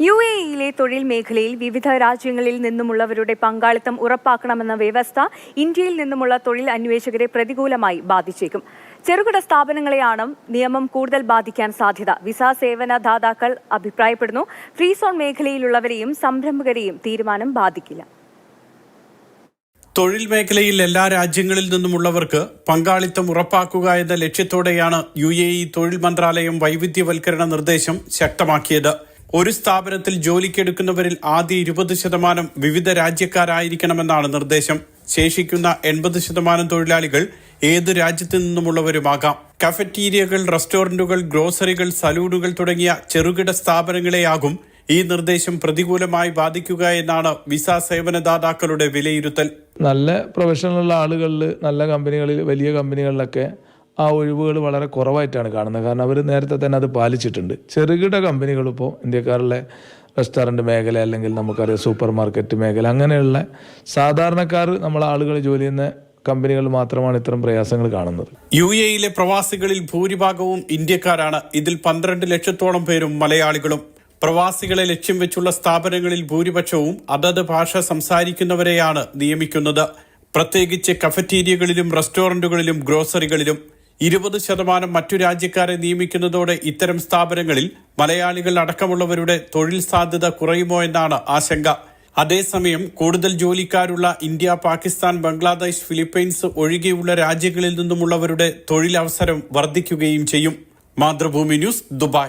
U A ഇയിലെ തൊഴിൽ മേഖലയിൽ വിവിധ രാജ്യങ്ങളിൽ നിന്നുമുള്ളവരുടെ പങ്കാളിത്തം ഉറപ്പാക്കണമെന്ന വ്യവസ്ഥ ഇന്ത്യയിൽ നിന്നുമുള്ള തൊഴിൽ അന്വേഷകരെ പ്രതികൂലമായി ബാധിച്ചേക്കും. ചെറുകിട സ്ഥാപനങ്ങളെയാണ് നിയമം കൂടുതൽ ബാധിക്കാൻ സാധ്യത. വിസ സേവനദാതാക്കൾ അഭിപ്രായപ്പെടുന്നു. ഫ്രീ സോൺ മേഖലയിലുള്ളവരെയും സംരംഭകരെയും തീരുമാനം ബാധിക്കില്ല. തൊഴിൽ മേഖലയിൽ എല്ലാ രാജ്യങ്ങളിൽ നിന്നുമുള്ളവർക്ക് പങ്കാളിത്തം ഉറപ്പാക്കുക എന്ന ലക്ഷ്യത്തോടെയാണ് യു എ ഇ തൊഴിൽ മന്ത്രാലയം വൈവിധ്യവൽക്കരണ നിർദ്ദേശം ശക്തമാക്കിയത്. ഒരു സ്ഥാപനത്തിൽ ജോലിക്കെടുക്കുന്നവരിൽ ആദ്യ ഇരുപത് ശതമാനം വിവിധ രാജ്യക്കാരായിരിക്കണമെന്നാണ് നിർദ്ദേശം. ശേഷിക്കുന്ന എൺപത് ശതമാനം തൊഴിലാളികൾ ഏത് രാജ്യത്തു നിന്നുമുള്ളവരുമാകാം. കഫറ്റീരിയകൾ റെസ്റ്റോറന്റുകൾ ഗ്രോസറികൾ സലൂണുകൾ തുടങ്ങിയ ചെറുകിട സ്ഥാപനങ്ങളെയാകും ഈ നിർദ്ദേശം പ്രതികൂലമായി ബാധിക്കുക എന്നാണ് വിസ സേവനദാതാക്കളുടെ വിലയിരുത്തൽ. നല്ല പ്രൊഫഷണലുള്ള ആളുകളിൽ നല്ല കമ്പനികളിൽ വലിയ കമ്പനികളിലൊക്കെ ആ ഒഴിവുകൾ വളരെ കുറവായിട്ടാണ് കാണുന്നത്. കാരണം അവർ നേരത്തെ തന്നെ അത് പാലിച്ചിട്ടുണ്ട്. ചെറുകിട കമ്പനികൾ ഇപ്പോൾ ഇന്ത്യക്കാരിലെ റെസ്റ്റോറന്റ് മേഖല അല്ലെങ്കിൽ നമുക്കറിയാം സൂപ്പർ മാർക്കറ്റ് മേഖല അങ്ങനെയുള്ള സാധാരണക്കാർ നമ്മൾ ആളുകൾ ജോലി ചെയ്യുന്ന കമ്പനികൾ മാത്രമാണ് ഇത്തരം പ്രയാസങ്ങൾ കാണുന്നത്. യു എയിലെ പ്രവാസികളിൽ ഭൂരിഭാഗവും ഇന്ത്യക്കാരാണ്. ഇതിൽ പന്ത്രണ്ട് ലക്ഷത്തോളം പേരും മലയാളികളും. പ്രവാസികളെ ലക്ഷ്യം വെച്ചുള്ള സ്ഥാപനങ്ങളിൽ ഭൂരിപക്ഷവും അതത് ഭാഷ സംസാരിക്കുന്നവരെയാണ് നിയമിക്കുന്നത്. പ്രത്യേകിച്ച് കഫറ്റീരിയകളിലും റെസ്റ്റോറന്റുകളിലും ഗ്രോസറികളിലും ഇരുപത് ശതമാനം മറ്റു രാജ്യക്കാരെ നിയമിക്കുന്നതോടെ ഇത്തരം സ്ഥാപനങ്ങളിൽ മലയാളികൾ അടക്കമുള്ളവരുടെ തൊഴിൽ സാധ്യത കുറയുമോ എന്നാണ് ആശങ്ക. അതേസമയം കൂടുതൽ ജോലിക്കാരുള്ള ഇന്ത്യ പാകിസ്ഥാൻ ബംഗ്ലാദേശ് ഫിലിപ്പൈൻസ് ഒഴികെയുള്ള രാജ്യങ്ങളിൽ നിന്നുമുള്ളവരുടെ തൊഴിലവസരം വർദ്ധിക്കുകയും ചെയ്യും. Mathrubhumi news Dubai.